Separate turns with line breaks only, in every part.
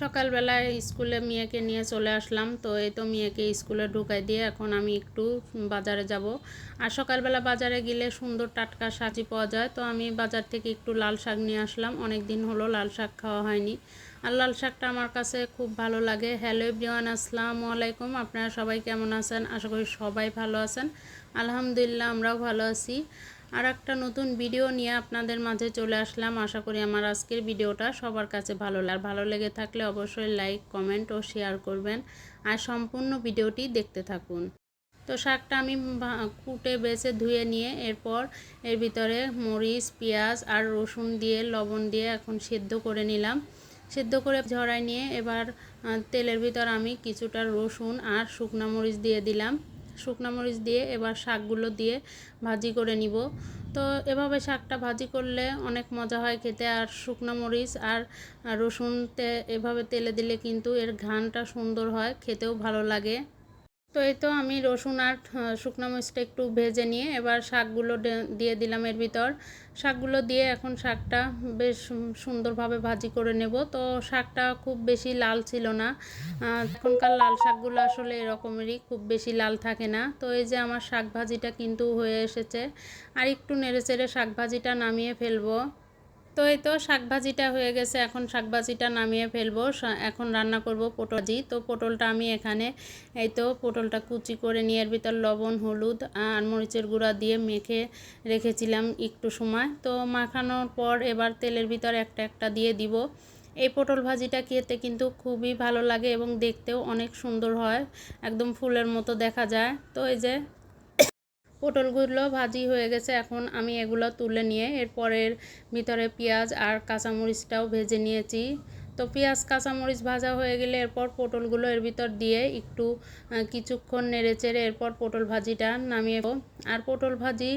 সকালবেলায় স্কুলে মেয়েকে নিয়ে চলে আসলাম। তো এই তো মেয়েকে স্কুলে ঢুকাই দিয়ে এখন আমি একটু বাজারে যাব। আর সকালবেলা বাজারে গেলে সুন্দর টাটকা শাকই পাওয়া যায়। তো আমি বাজার থেকে একটু লাল শাক নিয়ে আসলাম। অনেক দিন হলো লাল শাক খাওয়া হয়নি। আর লাল শাকটা আমার কাছে খুব ভালো লাগে। হ্যালো এভরিওয়ান, আসসালামু আলাইকুম। আপনারা সবাই কেমন আছেন? আশা করি সবাই ভালো আছেন। আলহামদুলিল্লাহ, আমরাও ভালো আছি। আর একটা নতুন ভিডিও নিয়ে আপনাদের মাঝে চলে আসলাম। আশা করি আমার আজকের ভিডিওটা সবার কাছে ভালো লাগে ভালো লেগে থাকলে অবশ্যই লাইক কমেন্ট ও শেয়ার করবেন আর সম্পূর্ণ ভিডিওটি দেখতে থাকুন। তো শাকটা আমি কুটে, বেছে, ধুয়ে নিয়ে এরপর এর ভিতরে মরিচ, পেঁয়াজ আর রসুন দিয়ে, লবণ দিয়ে এখন সেদ্ধ করে নিলাম। সেদ্ধ করে ঝরাই নিয়ে এবার তেলের ভিতর আমি কিছুটা রসুন আর শুকনা মরিচ দিয়ে দিলাম। শুকনা মরিচ দিয়ে, এবার শাকগুলো দিয়ে ভাজি করে নিব। তো এভাবে শাকটা ভাজি করলে অনেক মজা হয় খেতে। আর শুকনো মরিচ আর রসুন এভাবে তেলে দিলে কিন্তু এর ঘ্রাণটা সুন্দর হয়, খেতেও ভালো লাগে। তো এই তো আমি রসুন আর শুকনো মরিচটা একটু ভেজে নিয়ে এবার শাকগুলো দিয়ে দিলাম এর ভিতর। শাকগুলো দিয়ে এখন শাকটা বেশ সুন্দরভাবে ভাজি করে নেব। তো শাকটা খুব বেশি লাল ছিল না। এখনকার লাল শাকগুলো আসলে এরকমেরই খুব বেশি লাল থাকে না। তো এই যে আমার শাক ভাজিটা কিন্তু হয়ে এসেছে। আর একটু নেড়ে চেড়ে শাক ভাজিটা নামিয়ে ফেলব। তো এই তো শাকভাজিটা হয়ে গেছে, এখন শাকভাজিটা নামিয়ে ফেলব। এখন রান্না করব পটল ভাজি তো পটলটা আমি এখানে এই তো পটলটা কুচি করে নিয়ে, এর ভিতর লবণ, হলুদ আর মরিচের গুঁড়া দিয়ে মেখে রেখেছিলাম একটু সময়। তো মাখানোর পর এবার তেলের ভিতর একটা একটা দিয়ে দিব। এই পটল ভাজিটা খেতে কিন্তু খুবই ভালো লাগে এবং দেখতেও অনেক সুন্দর হয়, একদম ফুলের মতো দেখা যায়। তো এই যে পটলগুলো ভাজি হয়ে গেছে। এখন আমি এগুলো তুলে নিয়ে এরপরের ভিতরে পেঁয়াজ আর কাঁচামরিচটাও ভেজে নিয়েছি। তো পেঁয়াজ, কাঁচামরিচ ভাজা হয়ে গেলে এরপর পটলগুলো এর ভিতর দিয়ে একটু কিছুক্ষণ নেড়ে চেড়ে এরপর পটল ভাজিটা নামিয়ে আর পটল ভাজি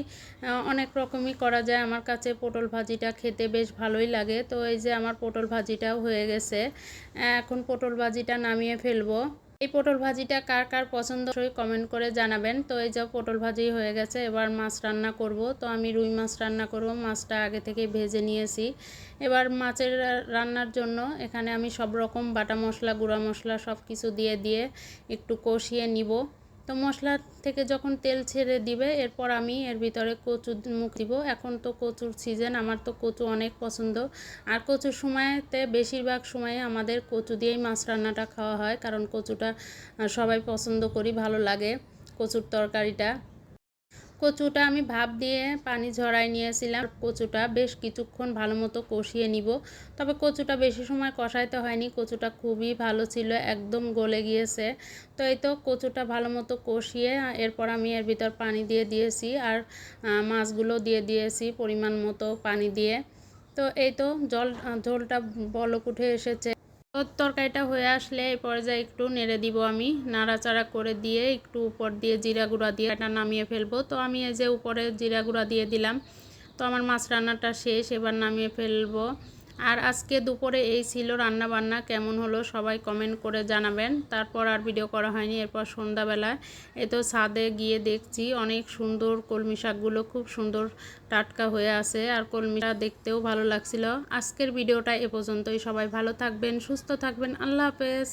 অনেক রকমই করা যায়। আমার কাছে পটল ভাজিটা খেতে বেশ ভালোই লাগে। তো এই যে আমার পটল ভাজিটাও হয়ে গেছে। এখন পটল ভাজিটা নামিয়ে ফেলব। এই পটল ভাজিটা কার কার পছন্দ কমেন্ট করে জানাবেন। তো এই যে পটল ভাজি হয়ে গেছে, এবার মাছ রান্না করব। তো আমি রুই মাছ রান্না করব, মাছটা আগে থেকে ভেজে নিয়েছি। এবার মাছের রান্নার জন্য এখানে আমি সব রকম বাটা মশলা, গুঁড়া মশলা সব কিছু দিয়ে দিয়ে একটু কষিয়ে নিব। তো মশলা থেকে যখন তেল ছেড়ে দিবে, এরপর আমি এর ভিতরে কচু মুখ দিব। এখন তো কচুর সিজন আমার তো কচু অনেক পছন্দ। আর কচুর সময়তে বেশিরভাগ সময়ে আমাদের কচু দিয়েই মাছ রান্নাটা খাওয়া হয়, কারণ কচুটা সবাই পছন্দ করি, ভালো লাগে কচুর তরকারিটা। কচুটা আমি ভাপ দিয়ে পানি ঝরাই নিয়েছিলাম। কচুটা বেশ কিছুক্ষণ ভালো মতো কষিয়ে নিব। তবে কচুটা বেশি সময় কষাইতে হয়নি। কচুটা খুবই ভালো ছিল, একদম গলে গিয়েছে। তো এই তো কচুটা ভালো মতো কষিয়ে এরপর আমি এর ভিতর পানি দিয়ে দিয়েছি আর মাছগুলো দিয়ে দিয়েছি পরিমাণ মতো পানি দিয়ে। তো এই তো জল ঝোলটা বলক উঠে এসেছে। তরকারিটা হয়ে আসলে এই পর্যায়ে একটু নেড়ে দিব আমি। নাড়াচাড়া করে দিয়ে একটু উপর দিয়ে জিরা গুঁড়া দিয়ে এটা নামিয়ে ফেলব। তো আমি এই যে উপরে জিরা গুঁড়া দিয়ে দিলাম। তো আমার মাছ রান্নাটা শেষ, এবার নামিয়ে ফেলব। আর আজকে দুপুরে এই ছিল রান্না বান্না কেমন হলো সবাই কমেন্ট করে জানাবেন। তারপর আর ভিডিও করা হয়নি, এরপর সন্ধ্যাবেলায়। এ তো ছাদে গিয়ে দেখছি অনেক সুন্দর কলমি শাকগুলো, খুব সুন্দর টাটকা হয়ে আছে আর কলমিটা দেখতেও ভালো লাগছিল। আজকের ভিডিওটা এ পর্যন্তই। সবাই ভালো থাকবেন, সুস্থ থাকবেন। আল্লাহ হাফেজ।